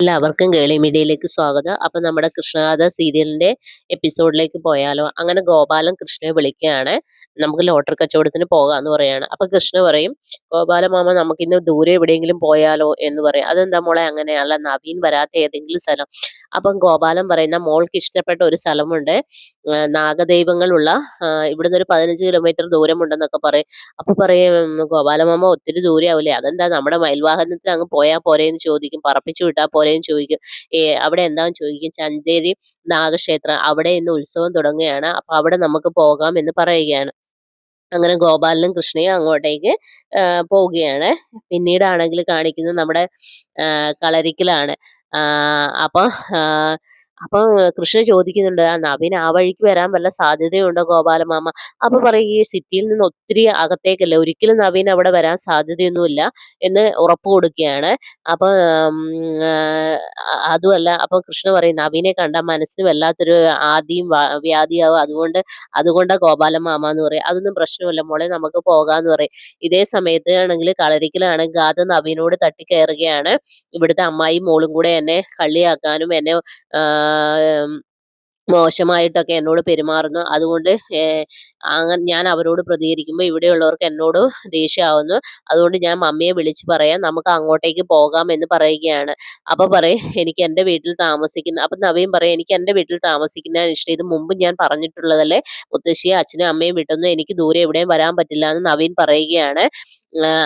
എല്ലാവർക്കും കേളി മീഡിയയിലേക്ക് സ്വാഗതം. അപ്പൊ നമ്മുടെ കൃഷ്ണഗാഥ സീരിയലിന്റെ എപ്പിസോഡിലേക്ക് പോയാലോ? അങ്ങനെ ഗോപാലൻ കൃഷ്ണയെ വിളിക്കുകയാണ്. നമുക്ക് ലോട്ടറി കച്ചവടത്തിന് പോകാന്ന് പറയാണ്. അപ്പൊ കൃഷ്ണ പറയും ഗോപാല മാമ നമുക്ക് ഇന്ന് ദൂരെ എവിടെയെങ്കിലും പോയാലോ? എന്ന് പറയും. അതെന്താ മോളെ അങ്ങനെയല്ല. നവീൻ വരാത്ത ഏതെങ്കിലും സ്ഥലം അപ്പം ഗോപാലൻ പറയുന്ന മോൾക്ക് ഇഷ്ടപ്പെട്ട ഒരു സ്ഥലമുണ്ട്. നാഗദൈവങ്ങളുള്ള ഇവിടുന്ന് ഒരു പതിനഞ്ച് കിലോമീറ്റർ ദൂരമുണ്ടെന്നൊക്കെ പറയും. അപ്പൊ പറയും "ഉം, ഗോപാലമാമ ഒത്തിരി ദൂരമാവില്ലേ അതെന്താ നമ്മുടെ മയിൽവാഹനത്തിൽ അങ്ങ് പോയാൽ പോരേന്ന് ചോദിക്കും പറപ്പിച്ചു വിട്ടാൽ പോരേന്ന് ചോദിക്കും. ഏ അവിടെ എന്താന്ന് ചോദിക്കും? ചന്തേരി നാഗക്ഷേത്രം. അവിടെ ഇന്ന് ഉത്സവം തുടങ്ങുകയാണ്. അപ്പൊ അവിടെ നമുക്ക് പോകാം എന്ന് പറയുകയാണ്. അങ്ങനെ ഗോപാലനും കൃഷ്ണയും അങ്ങോട്ടേക്ക് പോവുകയാണ്. പിന്നീടാണെങ്കിൽ കാണിക്കുന്നത് നമ്മുടെ കളരിക്കലാണ്. ആ, അപ്പൊ കൃഷ്ണ ചോദിക്കുന്നുണ്ട് നവീൻ ആ വഴിക്ക് വരാൻ വല്ല സാധ്യതയുണ്ടോ ഗോപാലമാമ? അപ്പൊ പറയും ഈ സിറ്റിയിൽ നിന്ന് ഒത്തിരി അകത്തേക്കല്ല ഒരിക്കലും നവീൻ അവിടെ വരാൻ സാധ്യതയൊന്നുമില്ല എന്ന് ഉറപ്പ് കൊടുക്കുകയാണ്. അപ്പൊ അതുമല്ല അപ്പൊ കൃഷ്ണ പറയും നവീനെ കണ്ട മനസ്സിന് വല്ലാത്തൊരു ആദിയും വ്യാധിയാവും. അതുകൊണ്ട് അതുകൊണ്ട് ഗോപാലമാമ എന്ന് പറയും. അതൊന്നും പ്രശ്നമില്ല മോളെ നമുക്ക് പോകാന്ന് പറയും. ഇതേ സമയത്ത് ആണെങ്കിൽ കളരിക്കലാണ് ഗാഥ നവീനോട് തട്ടിക്കയറുകയാണ്. ഇവിടുത്തെ അമ്മായി മോളും കൂടെ എന്നെ കള്ളിയാക്കാനും എന്നെ മോശമായിട്ടൊക്കെ എന്നോട് പെരുമാറുന്നു. അതുകൊണ്ട് അങ്ങനെ ഞാൻ അവരോട് പ്രതികരിക്കുമ്പോൾ ഇവിടെയുള്ളവർക്ക് എന്നോട് ദേഷ്യമാവുന്നു. അതുകൊണ്ട് ഞാൻ മമ്മിയെ വിളിച്ച് പറയാം നമുക്ക് അങ്ങോട്ടേക്ക് പോകാം എന്ന് പറയുകയാണ്. അപ്പൊ പറയും എനിക്ക് എന്റെ വീട്ടിൽ താമസിക്കുന്ന അപ്പൊ നവീൻ പറയും എനിക്ക് എന്റെ വീട്ടിൽ താമസിക്കുന്നതാണ് ഇഷ്ടം ഇത് മുമ്പ് ഞാൻ പറഞ്ഞിട്ടുള്ളതല്ലേ? മുത്തശ്ശിയെ അച്ഛനും അമ്മയും വിട്ടൊന്നും എനിക്ക് ദൂരെ എവിടെയും വരാൻ പറ്റില്ല എന്ന് നവീൻ പറയുകയാണ്.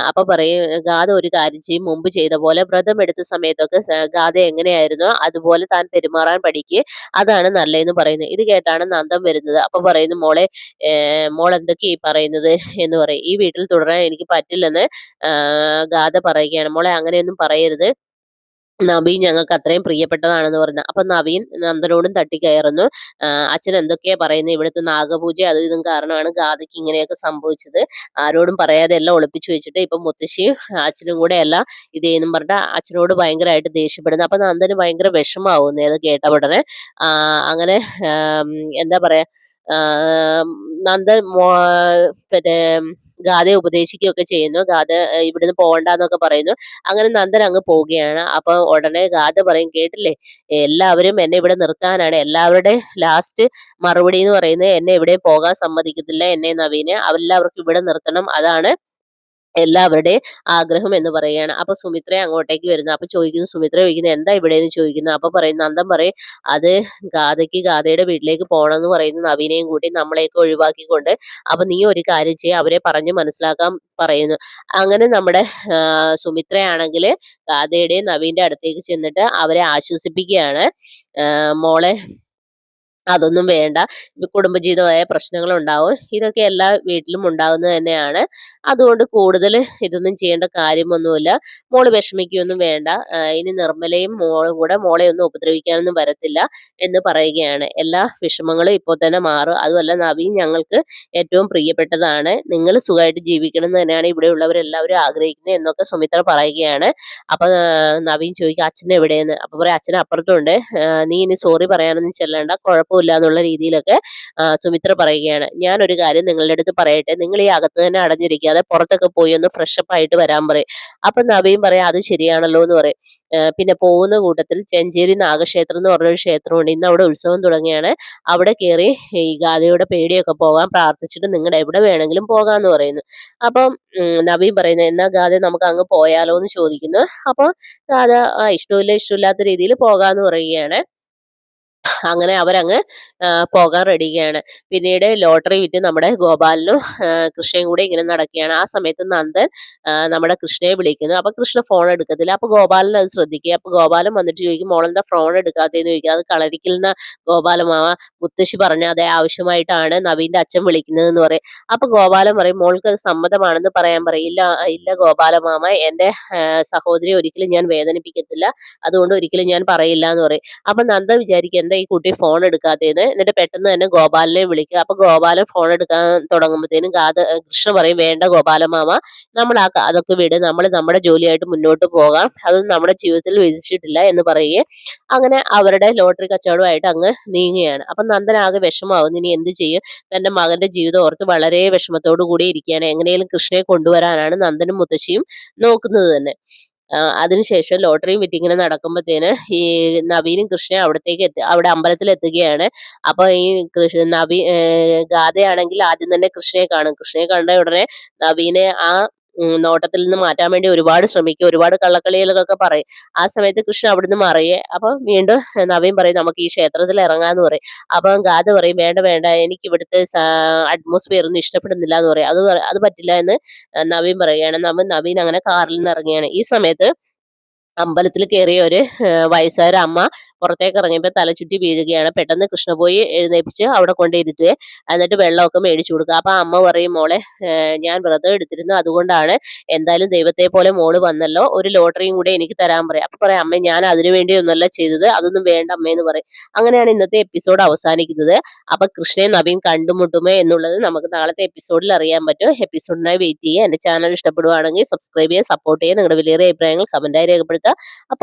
അപ്പൊ പറയും ഗാഥ ഒരു കാര്യം ചെയ്യും. മുമ്പ് ചെയ്ത പോലെ വ്രതം എടുത്ത സമയത്തൊക്കെ ഗാഥ എങ്ങനെയായിരുന്നോ? അതുപോലെ താൻ പെരുമാറാൻ പഠിക്കുക അതാണ് നല്ലതെന്ന് പറയുന്നത്. ഇത് കേട്ടാണ് നന്ദം വരുന്നത്. അപ്പൊ പറയുന്നു മോളെ മോൾ എന്തൊക്കെയാ പറയുന്നത്? എന്ന് പറയും. ഈ വീട്ടിൽ തുടരാൻ എനിക്ക് പറ്റില്ലെന്ന് ഗാഥ പറയുകയാണ്. മോളെ അങ്ങനെയൊന്നും പറയരുത്. നവീൻ ഞങ്ങൾക്ക് അത്രയും പ്രിയപ്പെട്ടതാണെന്ന് പറഞ്ഞു. അപ്പൊ നവീൻ നന്ദനോടും തട്ടിക്കയറുന്നു. കയറുന്നു അച്ഛൻ എന്തൊക്കെയാ പറയുന്നത് ഇവിടുത്തെ നാഗപൂജ അതും ഇതും കാരണമാണ് ഗാദിക്ക് ഇങ്ങനെയൊക്കെ സംഭവിച്ചത്. ആരോടും പറയാതെ എല്ലാം ഒളിപ്പിച്ചു വെച്ചിട്ട് ഇപ്പൊ മുത്തശ്ശിയും അച്ഛനും കൂടെ എല്ലാം ചെയ്യുന്നു പറഞ്ഞിട്ട് അച്ഛനോട് ഭയങ്കരമായിട്ട് ദേഷ്യപ്പെടുന്നു. അപ്പൊ നന്ദന് ഭയങ്കര വിഷമാവുന്നു അത് കേട്ട ഉടനെ. അങ്ങനെ എന്താ പറയാ? നന്ദൻ പിന്നെ ഗാഥയെ ഉപദേശിക്കുകയൊക്കെ ചെയ്യുന്നു. ഗാഥ ഇവിടുന്ന് പോകണ്ടെന്നൊക്കെ പറയുന്നു. അങ്ങനെ നന്ദൻ അങ്ങ് പോവുകയാണ്. അപ്പൊ ഉടനെ ഗാഥ പറയും കേട്ടില്ലേ? എല്ലാവരും എന്നെ ഇവിടെ നിർത്താനാണ്. എല്ലാവരുടെ ലാസ്റ്റ് മറുപടി എന്ന് പറയുന്നത് എന്നെ ഇവിടെ പോകാൻ സമ്മതിക്കത്തില്ല. എന്നെ നവീനെ എല്ലാവർക്കും ഇവിടെ നിർത്തണം. അതാണ് എല്ലാവരുടെയും ആഗ്രഹം എന്ന് പറയുകയാണ്. അപ്പൊ സുമിത്ര അങ്ങോട്ടേക്ക് വരുന്നു. അപ്പൊ ചോദിക്കുന്നു സുമിത്ര ചോദിക്കുന്നു എന്താ ഇവിടെ എന്ന് ചോദിക്കുന്നു? അപ്പൊ പറയുന്നു നന്ദൻ പറയും അത് ഗാഥയ്ക്ക് ഗാഥയുടെ വീട്ടിലേക്ക് പോകണം എന്ന് പറയുന്നു നവീനെയും കൂട്ടി നമ്മളെയൊക്കെ ഒഴിവാക്കിക്കൊണ്ട്. അപ്പൊ നീ ഒരു കാര്യം ചെയ്യ അവരെ പറഞ്ഞ് മനസ്സിലാക്കാൻ പറയുന്നു. അങ്ങനെ നമ്മുടെ സുമിത്രയാണെങ്കിൽ ഗാഥയുടെയും നവീന്റെ അടുത്തേക്ക് ചെന്നിട്ട് അവരെ ആശ്വസിപ്പിക്കുകയാണ്. മോളെ അതൊന്നും വേണ്ട. കുടുംബജീവിതമായ പ്രശ്നങ്ങൾ ഉണ്ടാവും ഇതൊക്കെ എല്ലാ വീട്ടിലും ഉണ്ടാകുന്നത് തന്നെയാണ്. അതുകൊണ്ട് കൂടുതൽ ഇതൊന്നും ചെയ്യേണ്ട കാര്യമൊന്നുമില്ല. മോൾ വിഷമിക്കുകയൊന്നും വേണ്ട. ഇനി നിർമ്മലയും മോളും കൂടെ മോളെ ഒന്നും ഉപദ്രവിക്കാനൊന്നും വരത്തില്ല എന്ന് പറയുകയാണ്. എല്ലാ വിഷമങ്ങളും ഇപ്പോൾ തന്നെ മാറും. അതുമല്ല നവീൻ ഞങ്ങൾക്ക് ഏറ്റവും പ്രിയപ്പെട്ടതാണ്. നിങ്ങൾ സുഖമായിട്ട് ജീവിക്കണം എന്ന് തന്നെയാണ് ഇവിടെയുള്ളവരെല്ലാവരും ആഗ്രഹിക്കുന്നത് എന്നൊക്കെ സുമിത്ര പറയുകയാണ്. അപ്പൊ നവീൻ ചോദിക്കുക അച്ഛൻ എവിടെയെന്ന്? അപ്പൊ പറയാം അച്ഛൻ അപ്പുറത്തുണ്ട്. നീ ഇനി സോറി പറയാനൊന്നും ചെല്ലണ്ട. കുഴപ്പമില്ല എന്നുള്ള രീതിയിലൊക്കെ സുമിത്ര പറയുകയാണ്. ഞാൻ ഒരു കാര്യം നിങ്ങളുടെ അടുത്ത് പറയട്ടെ. നിങ്ങൾ ഈ അകത്ത് തന്നെ അടഞ്ഞിരിക്കാതെ പുറത്തൊക്കെ പോയി ഒന്ന് ഫ്രഷപ്പ് ആയിട്ട് വരാൻ പറയും. അപ്പൊ നവീൻ പറയാം അത് ശരിയാണല്ലോ എന്ന് പറയും. പിന്നെ പോകുന്ന കൂട്ടത്തിൽ ചെഞ്ചേരി നാഗക്ഷേത്രം എന്ന് പറഞ്ഞൊരു ക്ഷേത്രമുണ്ട്. ഇന്ന് അവിടെ ഉത്സവം തുടങ്ങിയാണ് അവിടെ കയറി ഈ ഗാഥയുടെ പേടിയൊക്കെ പോകാൻ പ്രാർത്ഥിച്ചിട്ട് നിങ്ങളുടെ എവിടെ വേണമെങ്കിലും പോകാന്ന് പറയുന്നു. അപ്പം നബീം പറയുന്നത് എന്നാ ഗാഥ നമുക്ക് അങ്ങ് പോയാലോ എന്ന് ചോദിക്കുന്നു. അപ്പൊ ഗാഥ ഇഷ്ടമില്ല ഇഷ്ടമില്ലാത്ത രീതിയിൽ പോകാന്ന് പറയുകയാണ്. അങ്ങനെ അവരങ്ങ് പോകാൻ റെഡിയാണ്. പിന്നീട് ലോട്ടറി വിറ്റ് നമ്മുടെ ഗോപാലനും കൃഷ്ണയും കൂടെ ഇങ്ങനെ നടക്കുകയാണ്. ആ സമയത്ത് നന്ദൻ നമ്മുടെ കൃഷ്ണയെ വിളിക്കുന്നു. അപ്പൊ കൃഷ്ണ ഫോൺ എടുക്കത്തില്ല. അപ്പൊ ഗോപാലൻ അത് ശ്രദ്ധിക്കുക. അപ്പൊ ഗോപാലൻ വന്നിട്ട് ചോദിക്കും മോളെന്താ ഫോൺ എടുക്കാത്തതെന്ന് ചോദിക്കുക അത് കളരിക്കൽന്ന ഗോപാലമാവ മുത്തശ്ശി പറഞ്ഞ അതേ ആവശ്യമായിട്ടാണ് നവീന്റെ അച്ഛൻ വിളിക്കുന്നത് എന്ന് പറയും. അപ്പൊ ഗോപാലൻ പറയും മോൾക്ക് സമ്മതമാണെന്ന് പറയാൻ പറയും. ഇല്ല ഗോപാലമാമ എന്റെ സഹോദരി ഒരിക്കലും ഞാൻ വേദനിപ്പിക്കത്തില്ല. അതുകൊണ്ട് ഒരിക്കലും ഞാൻ പറയില്ല എന്ന് പറയും. അപ്പൊ നന്ദ വിചാരിക്കും എന്താ ഈ കുട്ടി ഫോൺ എടുക്കാത്തതെന്ന് എന്നിട്ട് പെട്ടെന്ന് തന്നെ ഗോപാലിനെ വിളിക്കുക. അപ്പൊ ഗോപാലൻ ഫോൺ എടുക്കാൻ തുടങ്ങുമ്പോഴത്തേനും ഗാഥ കൃഷ്ണ പറയും വേണ്ട ഗോപാലമാമ നമ്മൾ ആ അതൊക്കെ വിട്. നമ്മൾ നമ്മുടെ ജോലിയായിട്ട് മുന്നോട്ട് പോകാം. അതൊന്നും നമ്മുടെ ജീവിതത്തിൽ വിധിച്ചിട്ടില്ല എന്ന് പറയുകയും അങ്ങനെ അവരുടെ ലോട്ടറി കച്ചവടമായിട്ട് അങ്ങ് നീങ്ങുകയാണ്. അപ്പൊ നന്ദൻ ആകെ വിഷമാവുന്നു ഇനി എന്ത് ചെയ്യും? തന്റെ മകന്റെ ജീവിതം ഓർത്ത് വളരെ വിഷമത്തോടു കൂടി ഇരിക്കുകയാണ്. എങ്ങനെയും കൃഷ്ണയെ കൊണ്ടുവരാനാണ് നന്ദനും മുത്തശ്ശിയും നോക്കുന്നത് തന്നെ. അതിനുശേഷം ലോട്ടറിയും വിറ്റ് ഇങ്ങനെ നടക്കുമ്പോഴത്തേന് ഈ നവീനും കൃഷ്ണയും അവിടത്തേക്ക് എത്തി അവിടെ അമ്പലത്തിൽ എത്തുകയാണ് അപ്പൊ ഈ കൃഷ്ണ നവീ ഗാഥയാണെങ്കിൽ ആദ്യം തന്നെ കൃഷ്ണയെ കാണും. കൃഷ്ണയെ കണ്ട ഉടനെ നവീനെ ആ നോട്ടത്തിൽ നിന്ന് മാറ്റാൻ വേണ്ടി ഒരുപാട് ശ്രമിക്കുക ഒരുപാട് കള്ളക്കളികളൊക്കെ പറയും. ആ സമയത്ത് കൃഷ്ണൻ അവിടുന്ന് മറിയേ അപ്പൊ വീണ്ടും നവീൻ പറയും നമുക്ക് ഈ ക്ഷേത്രത്തിൽ ഇറങ്ങാന്ന് പറയും. അപ്പൊ ഗാഥ പറയും വേണ്ട വേണ്ട എനിക്ക് ഇവിടുത്തെ അറ്റ്മോസ്ഫിയർ ഒന്നും ഇഷ്ടപ്പെടുന്നില്ല എന്ന് പറയും. അത് അത് പറ്റില്ല എന്ന് നവീൻ പറയുകയാണ്. നവീൻ അങ്ങനെ കാറിൽ നിന്ന് ഇറങ്ങുകയാണ്. ഈ സമയത്ത് അമ്പലത്തിൽ കയറിയ ഒരു വയസ്സായ അമ്മ പുറത്തേക്ക് ഇറങ്ങിയപ്പോൾ തലചുറ്റി വീഴുകയാണ്. പെട്ടെന്ന് കൃഷ്ണ പോയി എഴുന്നേപ്പിച്ച് അവിടെ കൊണ്ടിരുത്തുക എന്നിട്ട് വെള്ളമൊക്കെ മേടിച്ചു കൊടുക്കുക. അപ്പം അമ്മ പറയും മോളെ ഞാൻ വ്രതം എടുത്തിരുന്നു. അതുകൊണ്ടാണ് എന്തായാലും ദൈവത്തെ പോലെ മോൾ വന്നല്ലോ. ഒരു ലോട്ടറിയും കൂടെ എനിക്ക് തരാൻ പറയാം. അപ്പം പറയാം അമ്മ ഞാൻ അതിനു വേണ്ടി ഒന്നല്ല ചെയ്തത്. അതൊന്നും വേണ്ട അമ്മയെന്ന് പറയും. അങ്ങനെയാണ് ഇന്നത്തെ എപ്പിസോഡ് അവസാനിക്കുന്നത്. അപ്പം കൃഷ്ണയും നബിയും കണ്ടുമുട്ടുമേ എന്നുള്ളത് നമുക്ക് നാളത്തെ എപ്പിസോഡിൽ അറിയാൻ പറ്റും. എപ്പിസോഡിനായി വെയിറ്റ് ചെയ്യുക. എന്റെ ചാനൽ ഇഷ്ടപ്പെടുവാണെങ്കിൽ സബ്സ്ക്രൈബ് ചെയ്യുക സപ്പോർട്ട് ചെയ്യുക. നിങ്ങളുടെ വിലയേറിയ അഭിപ്രായങ്ങൾ കമന്റായി രേഖപ്പെടുത്തുക. അപ്പോൾ